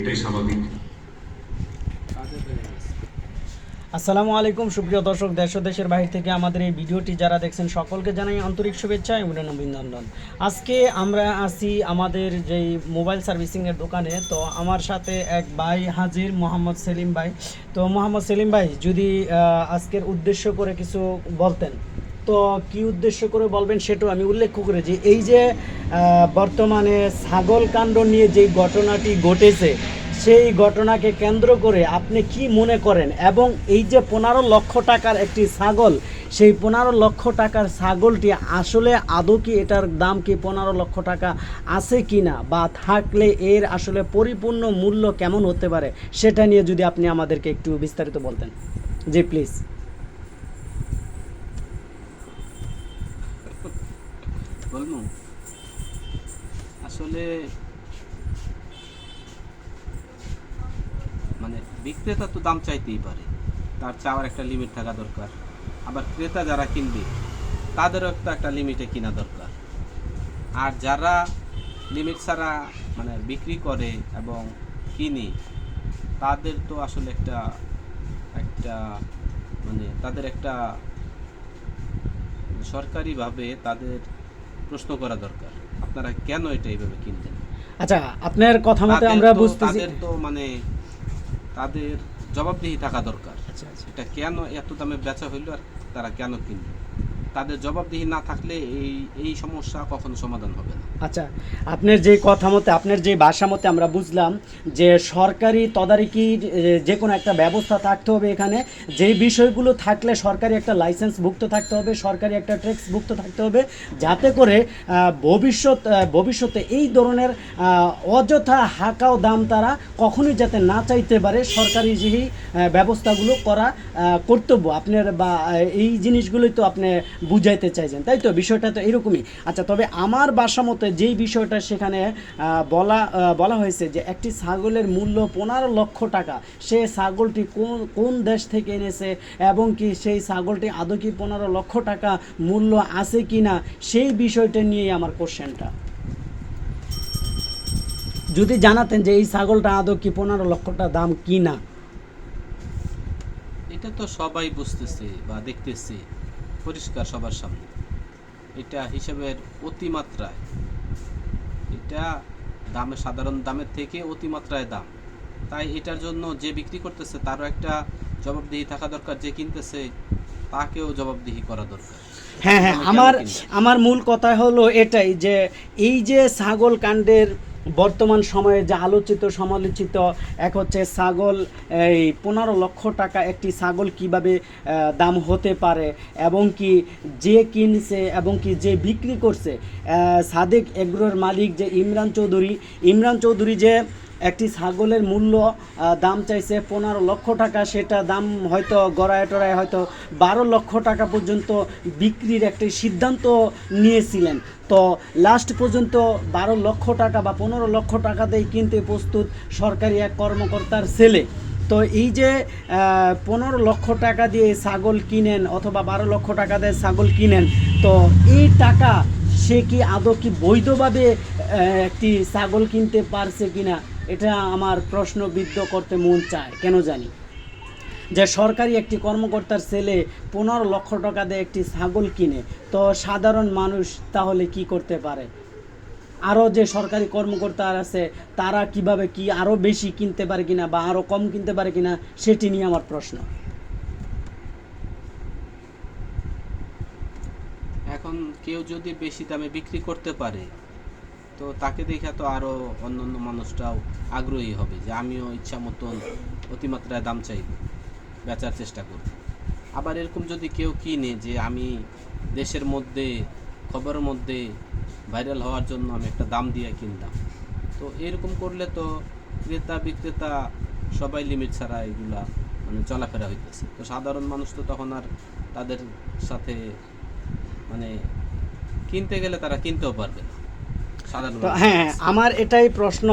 এটাই স্বাভাবিক। আসসালামু আলাইকুম, সুপ্রিয় দর্শক, দেশ দেশের বাহির থেকে আমাদের এই ভিডিওটি যারা দেখছেন, সকলকে জানাই আন্তরিক শুভেচ্ছা এবং অভিনন্দন। আজকে আমরা আছি আমাদের যেই মোবাইল সার্ভিসিংয়ের দোকানে, তো আমার সাথে এক ভাই হাজির, মোহাম্মদ সেলিম ভাই। তো মোহাম্মদ সেলিম ভাই, যদি আজকের উদ্দেশ্য করে কিছু বলতেন। তো কি উদ্দেশ্য করে বলবেন সেটাও আমি উল্লেখ করে যে এই যে বর্তমানে ছাগল কাণ্ড নিয়ে যেই ঘটনাটি ঘটেছে, সেই ঘটনাকে কেন্দ্র করে আপনি কি মনে করেন? এবং এই যে পনেরো লক্ষ টাকার একটি ছাগল, সেই পনেরো লক্ষ টাকার ছাগলটি আসলে আদৌ কি এটার দাম কি পনেরো লক্ষ টাকা আছে কি না? বা থাকলে এর আসলে পরিপূর্ণ মূল্য কেমন হতে পারে? সেটা নিয়ে যদি আপনি আমাদেরকে একটু বিস্তারিত বলতেন। জি প্লিজ বলব? আসলে মানে বিক্রেতা তো দাম চাইতেই পারে। তার চাওয়ার একটা লিমিট থাকা দরকার। আবার ক্রেতা যারা কিনবে, তাদেরও একটা একটা লিমিটে কিনা দরকার। আর যারা লিমিট ছাড়া মানে বিক্রি করে এবং কিনে, তাদের তো আসলে একটা একটা মানে তাদের একটা সরকারিভাবে তাদের প্রশ্ন করা দরকার। আপনারা কেন এটা এইভাবে কিনতেন? আচ্ছা আপনার কথা মতে আমরা বুঝতেছি তাদের তো মানে তাদের জবাবদিহি থাকা দরকার। আচ্ছা আচ্ছা। এটা কেন এত দামে বেচা হইল আর তারা কেন কিনবে তাদের জবাবদিহি না থাকলে এই এই সমস্যা কখনো সমাধান হবে না। আচ্ছা আপনার যে কথা মতে আপনার যে ভাষা মতে আমরা বুঝলাম যে সরকারি তদারকির এ, যে কোনো একটা ব্যবস্থা থাকতে হবে এখানে যেই বিষয়গুলো থাকলে সরকারি একটা লাইসেন্স ভুক্ত থাকতে হবে সরকারি একটা ট্যাক্স ভুক্ত থাকতে হবে যাতে করে ভবিষ্যৎ ভবিষ্যতে এই ধরনের অযথা হাকাও দাম তারা কখনোই যাতে না চাইতে পারে সরকারি যেই ব্যবস্থাগুলো করা কর্তব্য। আপনার বা এই জিনিসগুলোই তো আপনি বুঝাইতে চাইছেন, তাই তো? বিষয়টা তো এরকমই। আচ্ছা তবে আমার বাসা মতে যেই বিষয়টা সেখানে বলা বলা হয়েছে যে একটি ছাগলের মূল্য পনেরো লক্ষ টাকা। সে ছাগলটি কোন কোন দেশ থেকে এনেছে এবং কি সেই ছাগলটি আদৌ কি পনেরো লক্ষ টাকা মূল্য আছে কি না সেই বিষয়টা নিয়েই আমার কোশ্চেনটা। যদি জানাতেন যে এই ছাগলটা আদৌ কি পনেরো লক্ষটা দাম কি না এটা তো সবাই বুঝতেছে বা দেখতেছে। পরিষ্কার সবার সামনে। এটা হিসাবের অতিমাত্রায়। এটা দামে সাধারণ দামের থেকে অতিমাত্রায় দাম। তাই এটার জন্য যে বিক্রি করতেছে তারও একটা জবাবদিহি থাকা দরকার। যে কিনতেছে তাকেও জবাবদিহি করা দরকার। হ্যাঁ হ্যাঁ আমার আমার মূল কথা হলো এটাই যে এই যে ছাগল কাণ্ডের বর্তমান সময়ে যে আলোচিত, সমালোচিত এক হচ্ছে ছাগল, এই পনেরো লক্ষ টাকা একটি ছাগল কীভাবে দাম হতে পারে এবং কি যে কিনছে এবং কি যে বিক্রি করছে সাদেক এগ্রোর মালিক যে ইমরান চৌধুরী ইমরান চৌধুরী যে একটি ছাগলের মূল্য দাম চাইছে পনেরো লক্ষ টাকা। সেটা দাম হয়তো গড়ায় টড়ায় হয়তো বারো লক্ষ টাকা পর্যন্ত বিক্রির একটি সিদ্ধান্ত নিয়েছিলেন। তো লাস্ট পর্যন্ত বারো লক্ষ টাকা বা পনেরো লক্ষ টাকাতেই কিনতে প্রস্তুত সরকারি এক কর্মকর্তার ছেলে। তো এই যে পনেরো লক্ষ টাকা দিয়ে ছাগল কিনেন অথবা বারো লক্ষ টাকা দিয়ে ছাগল কিনেন, তো এই টাকা সে কি আদৌ কি বৈধভাবে একটি ছাগল কিনতে পারছে কিনা? এটা আমার প্রশ্নবিদ্ধ করতে মন চায়, কেন জানি? যে সরকারি একটি কর্মকর্তার ছেলে পনেরো লক্ষ টাকা দিয়ে একটি ছাগল কিনে, তো সাধারণ মানুষ তাহলে কি করতে পারে? আরও যে সরকারি কর্মকর্তা আছে, তারা কীভাবে কি আরও বেশি কিনতে পারে কিনা বা আরও কম কিনতে পারে কিনা, সেটি নিয়ে আমার প্রশ্ন। এখন কেউ যদি বেশি দামে বিক্রি করতে পারে তো তাকে দেখে তো আরও অন্য অন্য মানুষটাও আগ্রহী হবে যে আমিও ইচ্ছা মতন অতিমাত্রায় দাম চাইব বেচার চেষ্টা করব। আবার এরকম যদি কেউ কিনে যে আমি দেশের মধ্যে, খবরের মধ্যে ভাইরাল হওয়ার জন্য আমি একটা দাম দিয়ে কিনলাম, তো এরকম করলে তো ক্রেতা, বিক্রেতা সবাই লিমিট ছাড়া এগুলা মানে চলাফেরা হইতেছে। তো সাধারণ মানুষ তো তখন আর তাদের সাথে মানে কিনতে গেলে তারা কিনতেও পারবে না। তো হ্যাঁ হ্যাঁ, আমার এটাই প্রশ্ন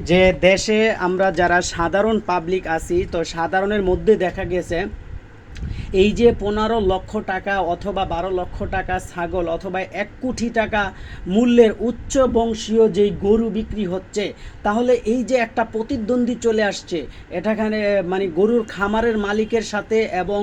যে দেশে আমরা যারা সাধারণ পাবলিক আছি তো সাধারণের মধ্যে দেখা গেছে এই যে পনেরো লক্ষ টাকা অথবা বারো লক্ষ টাকা ছাগল অথবা এক কোটি টাকা মূল্যের উচ্চ বংশীয় যেই গরু বিক্রি হচ্ছে, তাহলে এই যে একটা প্রতিদ্বন্দ্বী চলে আসছে, এটাখানে মানে গরুর খামারের মালিকের সাথে এবং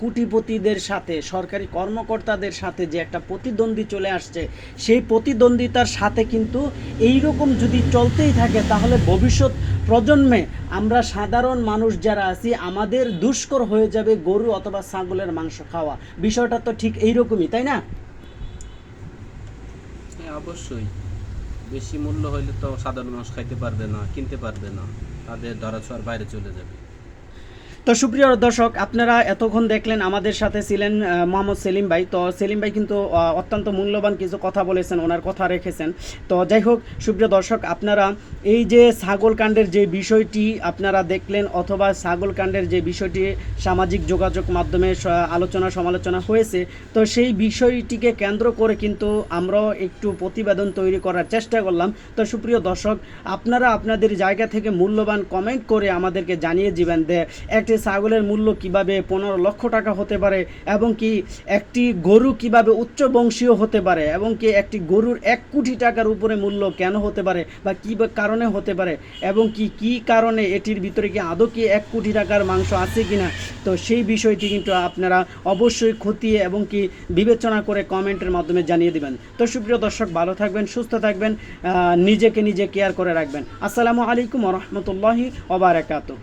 কুটিপতিদের সাথে, সরকারি কর্মকর্তাদের সাথে যে একটা প্রতিদ্বন্দ্বী চলে আসছে, সেই প্রতিদ্বন্দ্বিতার সাথে কিন্তু এই রকম যদি চলতেই থাকে, তাহলে ভবিষ্যৎ প্রজন্মে আমরা সাধারণ মানুষ যারা আছি, আমাদের দুষ্কর হয়ে যাবে গরু অথবা ছাগলের মাংস খাওয়া। বিষয়টা তো ঠিক এইরকমই, তাই না? হ্যাঁ অবশ্যই। বেশি মূল্য হইলে তো সাধারণ মানুষ খাইতে পারবে না, কিনতে পারবে না। তাদের ধরা ধরাছোঁয়ার বাইরে চলে যাবে। তো সুপ্রিয় দর্শক, আপনারা এতক্ষণ দেখলেন আমাদের সাথে ছিলেন মোহাম্মদ সেলিম ভাই। তো সেলিম ভাই কিন্তু অত্যন্ত মূল্যবান কিছু কথা বলেছেন, ওনার কথা রেখেছেন। তো যাই হোক, সুপ্রিয় দর্শক, আপনারা এই যে ছাগল কাণ্ডের যে বিষয়টি আপনারা দেখলেন, অথবা ছাগল কাণ্ডের যে বিষয়টি সামাজিক যোগাযোগ মাধ্যমে আলোচনা সমালোচনা হয়েছে, তো সেই বিষয়টিকে কেন্দ্র করে কিন্তু আমরাও একটু প্রতিবেদন তৈরি করার চেষ্টা করলাম। তো সুপ্রিয় দর্শক, আপনারা আপনাদের জায়গা থেকে মূল্যবান কমেন্ট করে আমাদেরকে জানিয়ে দিবেন যে একটি ছাগলের মূল্য কীভাবে পনেরো লক্ষ টাকা হতে পারে এবং কি একটি গরু কীভাবে উচ্চ বংশীয় হতে পারে এবং কি একটি গরুর এক কোটি টাকার উপরে মূল্য কেন হতে পারে বা কী কারণে হতে পারে এবং কি কি কারণে এটির ভিতরে কি আদৌ কি এক কোটি টাকার মাংস আছে কিনা? তো সেই বিষয়টি কিন্তু আপনারা অবশ্যই খতিয়ে এবং কি বিবেচনা করে কমেন্টের মাধ্যমে জানিয়ে দেবেন। তো সুপ্রিয় দর্শক, ভালো থাকবেন, সুস্থ থাকবেন নিজেকে নিজে কেয়ার করে রাখবেন। আসসালামু আলাইকুম রহমতুল্লাহি ওবারাকাতু